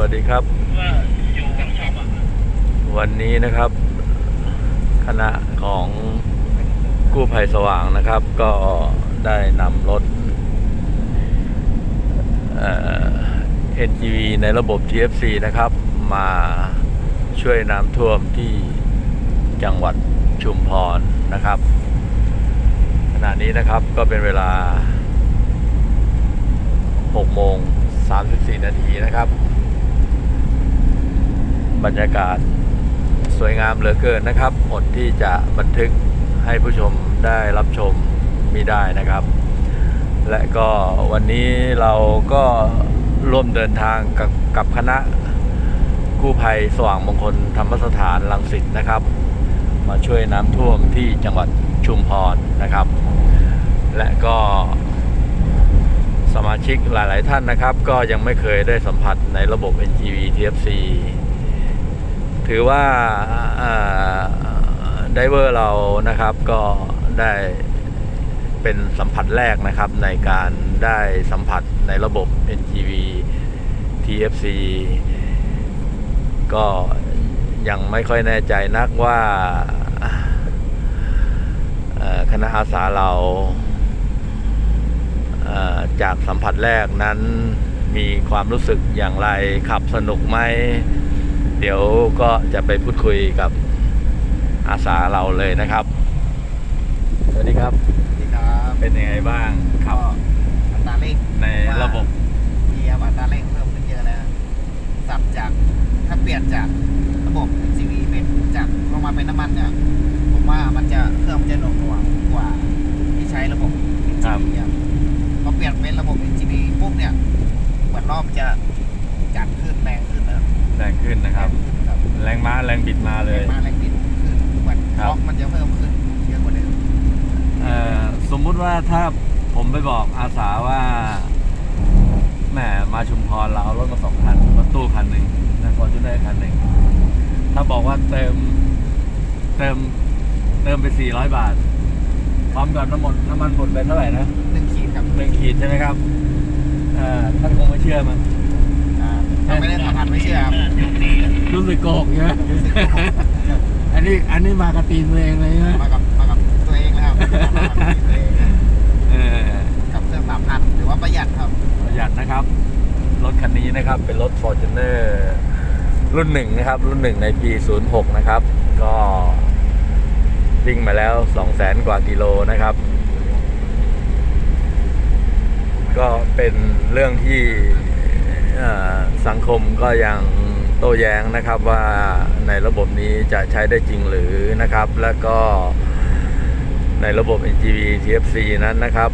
วัสดีครับ วันนี้นะครับ คณะของกู้ภัยสว่างนะครับ ก็ได้นำรถเอ่อ NGV ในระบบ TFC นะครับ มาช่วยน้ำท่วมที่จังหวัดชุมพรนะครับ ขณะนี้นะครับก็เป็นเวลา 6 โมง 34 นาทีนะครับ บรรยากาศสวยงามเหลือเกินนะครับอดที่จะบันทึกให้ผู้ชมได้รับชมมิได้นะครับ และก็วันนี้เราก็ร่วมเดินทางกับกับคณะกู้ภัยสว่างมงคลธรรมสถานลังสิตนะครับ มาช่วยน้ำท่วมที่จังหวัดชุมพรนะครับ และก็สมาชิกหลาย ๆ ท่านนะครับ ก็ยังไม่เคยได้สัมผัสในระบบ NGV TFC ถือว่าไดเวอร์เรานะครับก็ได้เป็นสัมผัสแรกนะครับในการได้สัมผัสในระบบ NGV TFC ก็ยังไม่ค่อยแน่ใจนักว่าคณะอาสาเราจากสัมผัสแรกนั้นมีความรู้สึกอย่างไรขับสนุกไหม เดี๋ยวก็จะไปพูดคุยกับอาสาเราเลยนะครับ สวัสดีครับ สวัสดีครับเป็นยังไงบ้างครัก็บอัตราเร่งในระบบมีอัตราเร่งเพิ่มขึ้นเยอะแล้วสับจากถ้าเปลี่ยนจากระบบ CV เป็นจากลงมาเป็นน้ำมันเนี่ยผมว่ามันจะเครื่องมันจะหน่วงหน่วงกว่าที่ใช้ระบบครับ NGV อะพอเปลี่ยนเป็นระบบ NGV ปุ๊บเนี่ยเหมือนรอบจะจัดขึ้นแรงขึ้นนะครับ แรงขึ้นนะครับ ครับแรงม้าแรงบิดมาเลยแรงมาแรงบิดขึ้นเหมือนครับ ล็อกมันจะเพิ่มขึ้นเยอะกว่าเดิมเอ่อสมมุติว่าถ้าผมไปบอกอาสาว่าแหมมาชุมพรเราเอารถมาสองคันรถตู้คันหนึ่งนะฟอร์จูเนอร์คันหนึ่งถ้าบอกว่าเติมเติมเติมไปสี่ร้อยบาท พร้อมกับน้ำมันน้ำมันหมดไปเท่าไหร่นะหนึ่งขีดครับหนึ่งขีดใช่ไหมครับเอ่อท่านคงไม่เชื่อมัน อ่าถ้าไม่ได้สัมผัสไม่เชื่อครับยุคนี้รู้สึกโกหกใช่ไหมอันนี้อันนี้มากระตีนตัวเองเลยใช่ไหมมากับมากับตัวเองแล้วครับมากับตัวเองเออกับเครื่องสามพันหรือว่าประหยัดครับ ประหยัดนะครับ รถคันนี้นะครับเป็นรถ Fortuner รุ่นหนึ่งนะครับ รุ่นหนึ่งในปี 06 นะครับ ก็วิ่งมาแล้ว 200,000 กว่ากิโลนะครับ ก็เป็นเรื่องที่เอ่อ สังคมก็ยังโต้แย้งนะครับว่าในระบบนี้จะใช้ได้จริงหรือนะครับ แล้วก็ในระบบ NGV TFC นั้นนะครับ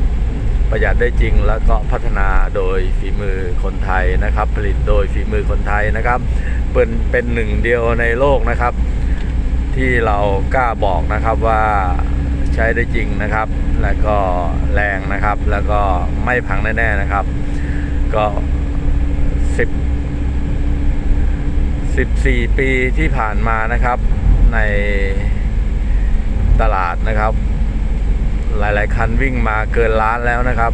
ประหยัดได้จริงแล้วก็พัฒนาโดยฝีมือคนไทยนะครับ ผลิตโดยฝีมือคนไทยนะครับ เป็นเป็นหนึ่งเดียวในโลกนะครับ ที่เรากล้าบอกนะครับว่าใช้ได้จริงนะครับ แล้วก็แรงนะครับ แล้วก็ไม่พังแน่ๆนะครับ ก็ 14 ปีที่ผ่านมานะครับ ในตลาดนะครับ หลาย ๆ คันวิ่งมาเกินล้านแล้วนะครับ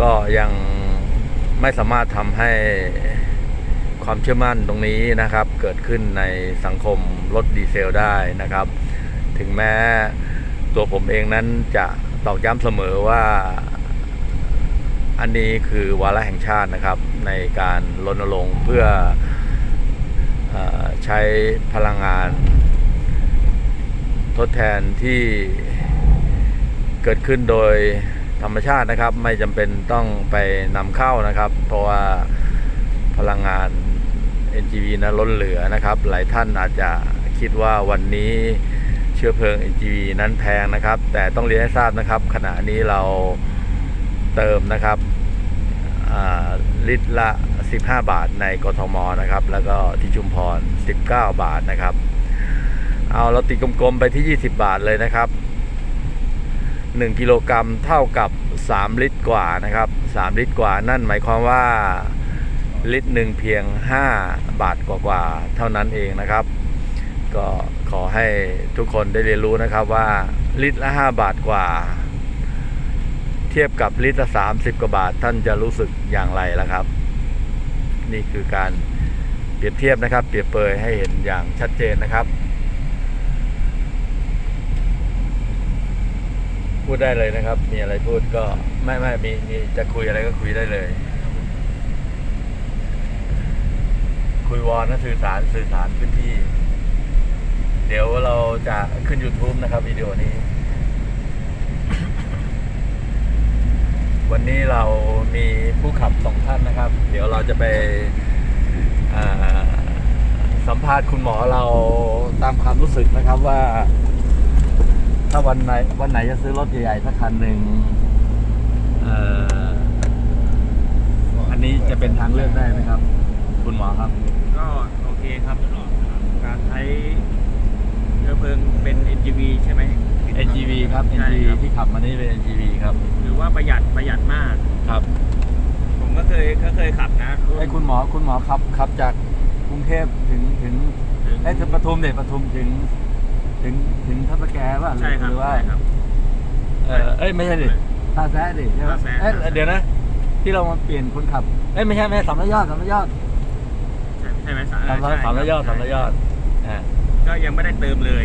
ก็ยังไม่สามารถทำให้ความเชื่อมั่นตรงนี้นะครับ เกิดขึ้นในสังคมรถดีเซลได้นะครับ ถึงแม้ตัวผมเองนั้นจะตอกย้ำเสมอว่าอันนี้คือวาระแห่งชาตินะครับ ในการรณรงค์เพื่อ ใช้พลังงาน ทดแทนที่เกิดขึ้นโดยธรรมชาตินะครับ ไม่จำเป็นต้องไปนำเข้านะครับ เพราะว่าพลังงาน NGV นั้นล้นเหลือนะครับ หลายท่านอาจจะคิดว่าวันนี้เชื้อเพลิง NGV นั้นแพงนะครับ แต่ต้องเรียนให้ทราบนะครับ ขณะนี้เราเติมนะครับลิตรละ 15 บาทในกทมนะครับ แล้วก็ที่ชุมพร 19 บาทนะครับ เอาเราตีกลมๆไปที่ 20 บาทเลยนะครับ 1 กิโลกรัมเท่ากับ 3 ลิตรกว่านะครับ 3 ลิตรกว่านั่นหมายความว่าลิตรหนึ่งเพียง 5 บาทกว่าๆเท่านั้นเองนะครับ ก็ขอให้ทุกคนได้เรียนรู้นะครับว่าลิตรละ 5 บาทกว่า เทียบกับลิตรละ 30 กว่าบาทท่านจะรู้สึกอย่างไรล่ะครับ นี่คือการเปรียบเทียบนะครับ เปรียบเปรยให้เห็นอย่างชัดเจนนะครับพูดได้เลยนะครับ มีอะไรพูดก็ไม่ไม่มีมีจะคุยอะไรก็คุยได้เลย คุยวอนนะสื่อสารสื่อสารพื้นที่ เดี๋ยวเราจะขึ้น YouTube นะครับวิดีโอนี้ วันนี้เรามีผู้ขับสองท่านนะครับ เดี๋ยวเราจะไปสัมภาษณ์คุณหมอเราตามความรู้สึกนะครับว่า ถ้าวันไหนวันไหนจะซื้อรถใหญ่ๆสักคันหนึ่งอันนี้จะเป็นทางเลือกได้ไหมครับ คุณหมอครับ ก็โอเคครับการใช้เชื้อเพลิงเป็น NGV ใช่ไหม NGV ครับ ใช่ NGV ครับ ที่ขับมานี่เป็น NGV ครับหรือว่าประหยัดประหยัดมาก ครับผมก็เคยก็เคยขับนะรุ่น ไอ้คุณหมอคุณหมอขับขับจากกรุงเทพถึงถึงถึง ไอ้ถึงปทุมเด็ปทุมถึง ถึงถึงทับสแกป่ะหรือใช่ครับหรือว่าใช่ครับ เออเอ้ยไม่ใช่ดิท่าแซะดิใช่ไหมท่าแซะเอ้ยครับเดี๋ยวนะ ที่เรามาเปลี่ยนคนขับเอ้ยไม่ใช่ไม่ใช่สามร้อยยอดสามร้อยยอดใช่ใช่ไหมสาสามร้อยใช่สามร้อยยอดคสาบมร้อยยอดอ่าก็ยังไม่ได้เติมเลย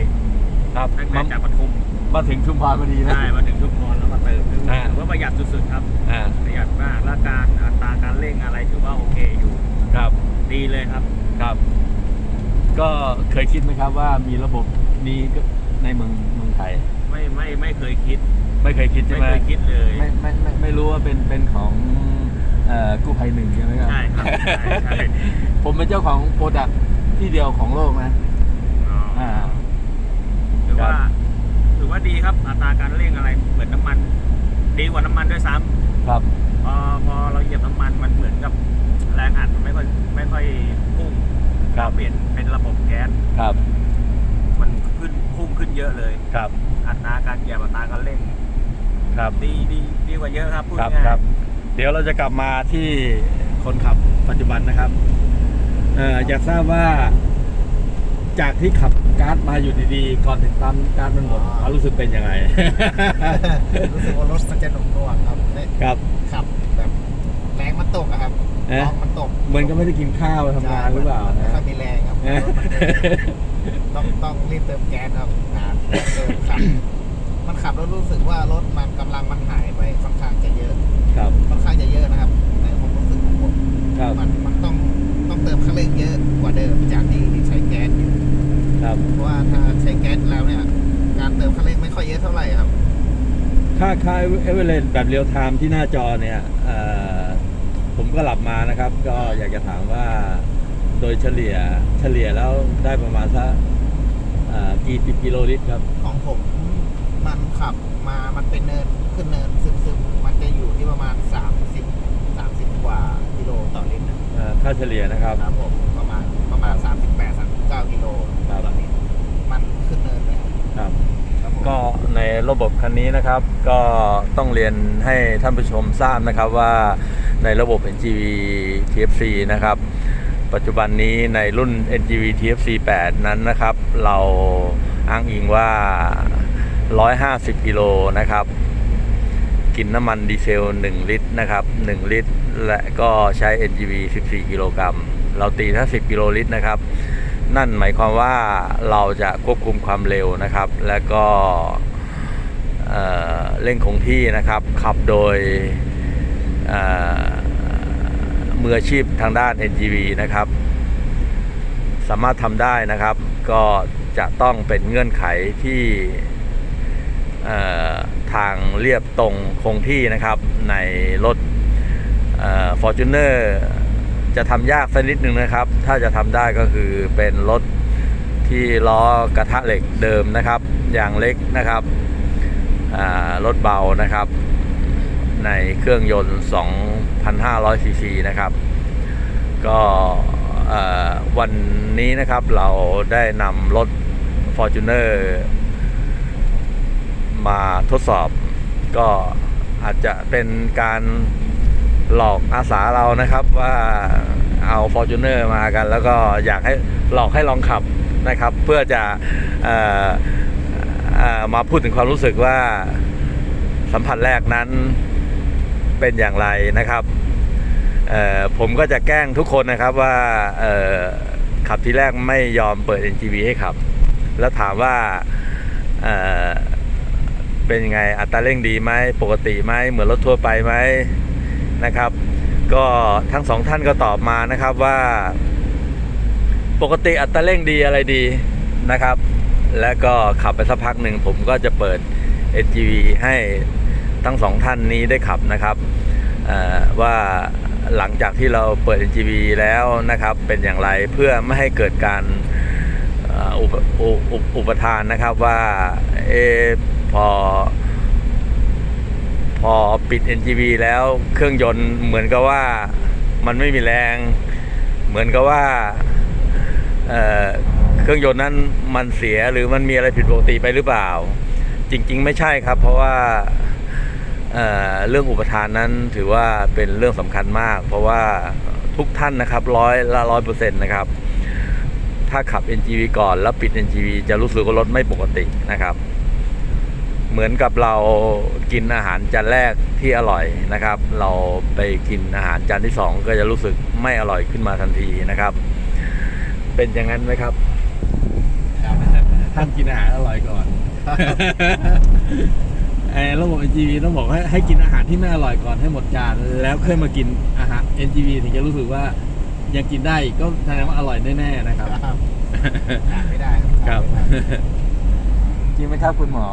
ครับตั้งแต่มาจากปทุม มาถึงชุมพรพอดีนะ ใช่มาถึงชุมพรแล้วมาเติมถืออ่าว่าประหยัดสุดๆครับ อ่าประหยัดมากและการอัตราการเร่งอะไรถือว่าโอเคอยู่ครับ ดีเลยครับ ครับ ก็เคยคิดไหมครับว่ามีระบบนี้ในเมืองเมืองไทย ไม่ไม่ไม่เคยคิดไม่เคยคิดใช่ไม่ไหมเคยคิดเลยไม่ไม่ไม่ไม่รู้ว่าเป็นเป็นของเอ่อกู้ภัยหนึ่งใช่ไหมครับ ใช่ครับใช่ใช่ผมเป็นเจ้าของโปรดักที่เดียวของโลกนะ อ๋อออ่าถือว่าครับถือ ว่าดีครับ อัตราการเร่งอะไรเหมือนน้ำมัน ดีกว่าน้ำมันด้วยซ้ำครับพอพอเราเหยียบน้ำมันมันเหมือนกับแรงอัดมันไม่ค่อยไม่ค่อยพุ่งครับเปลี่ยนเป็นระบบแก๊สครับ มันขึ้นพุ่งขึ้นเยอะเลยครับ อัตราการเหยียบอัตราการเร่งครับดีดีดีกว่าเยอะครับพูดครับง่ายครับ เดี๋ยวเราจะกลับมาที่คนขับปัจจุบันนะครับเอ่ออยากทราบว่า จากที่ขับการ์ดมาอยู่ดีๆ ก่อนถึงปั๊มการ์ดมันหมดความรู้สึกเป็นยังไง รู้สึกว่ารถมันจะหนุ่มๆครับเนี่ยครับขับแบบแรงมันตกอะครับเอ๊ะล้อมันตกเหมือนก็ไม่ได้กินข้าวทำงานหรือเปล่าไม่นะ ค่อยมีแรงครับรถมันต้องต้องรีบเติมแก๊สครับหาเติมขับมันขับแล้วรู้สึกว่ารถมันกำลังมันหายไปค่อนข้างจะเยอะครับค่อนข้างจะเยอะนะครับในความรู้สึกของผม ครับ มันมันต้องต้องเติมคันเร่งเยอะกว่าเดิมจากที่ใช้แก๊สอยู่ ครับ เพราะว่าถ้าใช้แก๊สแล้วเนี่ย การเติมคันเร่งไม่ค่อยเยอะเท่าไหร่ครับ ค่าค่าเอเวอเรสแบบเรียลไทม์ที่หน้าจอเนี่ยเอ่อผมก็หลับมานะครับ ก็อยากจะถามว่าโดยเฉลี่ยเฉลี่ยแล้วได้ประมาณสักเอ่อกี่สิบกิโลลิตรครับของผมมันขับมามันเป็นเนินขึ้นเนินซึมๆ มันจะอยู่ที่ประมาณ 30 30 กว่ากิโลต่อลิตรนะเอ่อค่าเฉลี่ยนะครับ ครับผมประมาณประมาณ 38 39กิโล ก็ในระบบคันนี้นะครับก็ต้องเรียนให้ท่านผู้ชมทราบนะครับว่าในระบบ NGV TFC นะครับ ปัจจุบันนี้ในรุ่น NGV TFC 8 นั้นนะครับ เราอ้างอิงว่า 150 กิโลนะครับ กินน้ำมันดีเซล 1 ลิตรนะครับ 1 ลิตร และก็ใช้ NGV 14 กิโลกรัม เราตีถ้า 10 กิโลลิตรนะครับ นั่นหมายความว่าเราจะควบคุมความเร็วนะครับ และก็เอ่อเร่งคงที่นะครับ ขับโดยมืออาชีพทางด้าน NGV นะครับ สามารถทำได้นะครับ ก็จะต้องเป็นเงื่อนไขที่ทางเรียบตรงคงที่นะครับในรถฟอร์จูเนอร์ จะทำยากสักนิดหนึ่งนะครับ ถ้าจะทำได้ก็คือเป็นรถที่ล้อกระทะเหล็กเดิมนะครับ อย่างเล็กนะครับรถเบานะครับ ในเครื่องยนต์ 2,500 ซีซีนะครับ ก็วันนี้นะครับเราได้นำรถ Fortuner มาทดสอบ ก็อาจจะเป็นการ หลอกอาสาเรานะครับว่าเอา Fortuner มากัน แล้วก็อยากให้หลอกให้ลองขับนะครับ เพื่อจะออมาพูดถึงความรู้สึกว่าสัมผัสแรกนั้นเป็นอย่างไรนะครับผมก็จะแกล้งทุกคนนะครับว่าขับทีแรกไม่ยอมเปิด NGV ให้ขับ แล้วถามว่าเเป็นยังไงอัตราเร่งดีไหมปกติไหมเหมือนรถทั่วไปไหม นะครับ ก็ทั้งสองท่านก็ตอบมานะครับว่า ปกติอัตราเร่งดีอะไรดีนะครับ แล้วก็ขับไปสักพักหนึ่งผมก็จะเปิด NGV ให้ทั้งสองท่านนี้ได้ขับนะครับว่าหลังจากที่เราเปิด NGV แล้วนะครับ เป็นอย่างไรเพื่อไม่ให้เกิดการอ่ออุปอุอุอุปทานนะครับว่าเอพอ พอปิด NGV แล้วเครื่องยนต์เหมือนกับว่ามันไม่มีแรง เหมือนกับว่าเเครื่องยนต์นั้นมันเสียหรือมันมีอะไรผิดปกติไปหรือเปล่า จริง ๆ ไม่ใช่ครับ เพราะว่าเเรื่องอุปทานนั้นถือว่าเป็นเรื่องสำคัญมาก เพราะว่าทุกท่านนะครับร้อยละร้อยเปอร์เซ็นต์นะครับ ถ้าขับ NGV ก่อนแล้วปิด NGV จะรู้สึกว่ารถไม่ปกตินะครับ เหมือนกับเรากินอาหารจานแรกที่อร่อยนะครับ เราไปกินอาหารจานที่สองก็จะรู้สึกไม่อร่อยขึ้นมาทันทีนะครับ เป็นอย่างนั้นไหมครับครับท่านกินอาหารอร่อยก่อนไอ้ระบบ NGV ต้องบอกให้ให้กินอาหารที่ไม่อร่อยก่อนให้หมดจานแล้วค่อยมากินอาหาร NGV ถึงจะรู้สึกว่ายังกินได้อีกก็แสดงว่าอร่อยแน่ๆนะครับครับขาดไม่ได้ครับจ ริงไหมครับคุณหมอ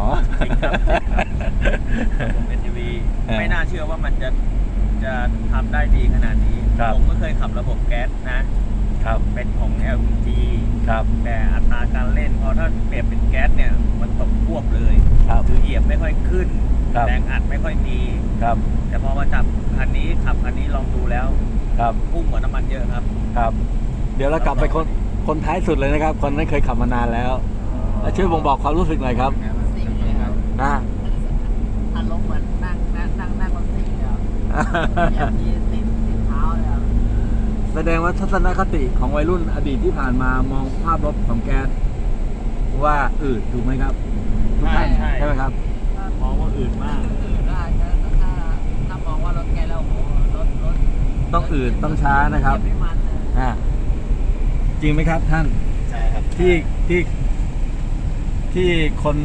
ผม NGV อ่าไม่น่าเชื่อว่ามันจะจะทำได้ดีขนาดนี้ ครับ ผมก็เคยขับระบบแก๊สนะ ครับ เป็นของ LPG ครับ แต่อัตราการเล่นพอถ้าเปรียบเป็นแก๊สเนี่ย มันตกควบเลยครับคือเหยียบไม่ค่อยขึ้น ครับ แรงอัดไม่ค่อยมี ครับ แต่พอมาจับคันนี้ขับคันนี้ลองดูแล้วครับ พุ่งกว่าน้ำมันเยอะครับ ครับ เดี๋ยวเรากลับไปคนคนท้ายสุดเลยนะครับ คนนั้นเคยขับมานานแล้วแล้ว ช่วยบ่งบอกความรู้สึกหน่อยครับสิ่งนี้ครับนะอารมณ์เหมือนนั่งนั่งนั่งนั่งรถซิ่งเลยอะอย่างที่ติดติดเท้าเลยอะแสดงว่าทัศนคติของวัยรุ่นอดีตที่ผ่านมามองภาพรถของแก๊สว่าอืดถูกไหมครับทุกท่านใช่ ใช่ไหมครับ มองว่าอื่นมาก อื่นได้ถ้าถ้าถ้ามองว่ารถแกแล้วโหรถรถต้องอืดต้องช้านะครับ เหยียไม่มันเลย อ่าจริงไหมครับท่านใช่ครับที่ที่ ที่คน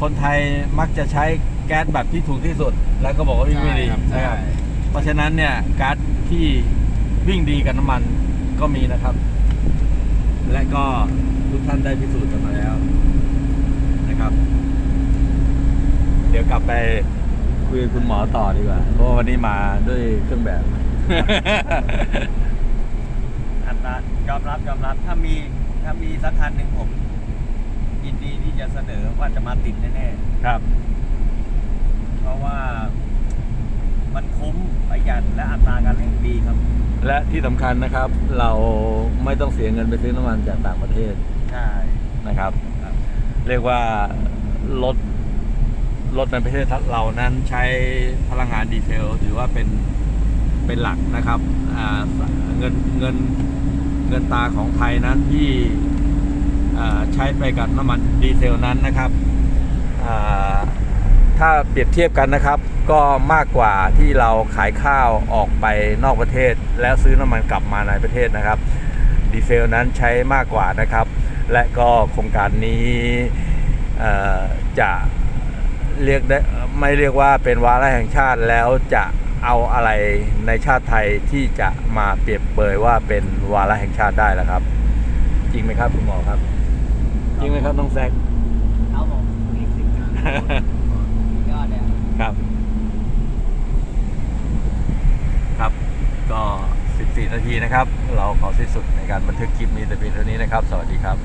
คนไทยมักจะใช้แก๊สแบบที่ถูกที่สุด แล้วก็บอกว่าวิ่งไม่ดีใช่ครับนะครับใช่ เพราะฉะนั้นเนี่ยก๊าซที่วิ่งดีกับน้ำมันก็มีนะครับ และก็ทุกท่านได้พิสูจน์กันมาแล้วนะครับ เดี๋ยวกลับไปคุยกับคุณหมอต่อดีกว่า เพราะว่าวันนี้มาด้วยเครื่องแบบ อัตรายอมรับยอมรับถ้ามีถ้ามีสักคันหนึ่งผมยิน ดีที่จะเสนอว่าจะมาติดแน่ครับ ๆ เพราะว่ามันคุ้มประหยัดและอัตราการเร่งดีครับ และที่สำคัญนะครับ เราไม่ต้องเสียเงินไปซื้อน้ำมันจากต่างประเทศใช่ นะครับ ครับ เรียกว่ารถรถในประเทศเรานั้นใช้พลังงานดีเซล ถือว่าเป็นเป็นหลักนะครับอ่าเงินเงินเงินตาของไทยนั้นที่อ่า ใช้ไปกับน้ำมันดีเซลนั้นนะครับถ้าเปรียบเทียบกันนะครับ ก็มากกว่าที่เราขายข้าวออกไปนอกประเทศ แล้วซื้อน้ำมันกลับมาในประเทศนะครับดีเซลนั้นใช้มากกว่านะครับ และก็โครงการนี้จะเรียกได้ไม่เรียกว่าเป็นวาระแห่งชาติแล้วจะเอาอะไรในชาติไทยที่จะมาเปรียบเปยว่าเป็นวาระแห่งชาติได้แล้วครับ จริงไหมครับคุณหมอครับ จริงไหมครับน้องแซคเอาผมมีสิบยอดเลยอะครับ ครับ ก็ 14 นาทีนะครับ เราขอสิ้นสุดในการบันทึกคลิปนี้แต่เพียงเท่านี้นะครับ สวัสดีครับ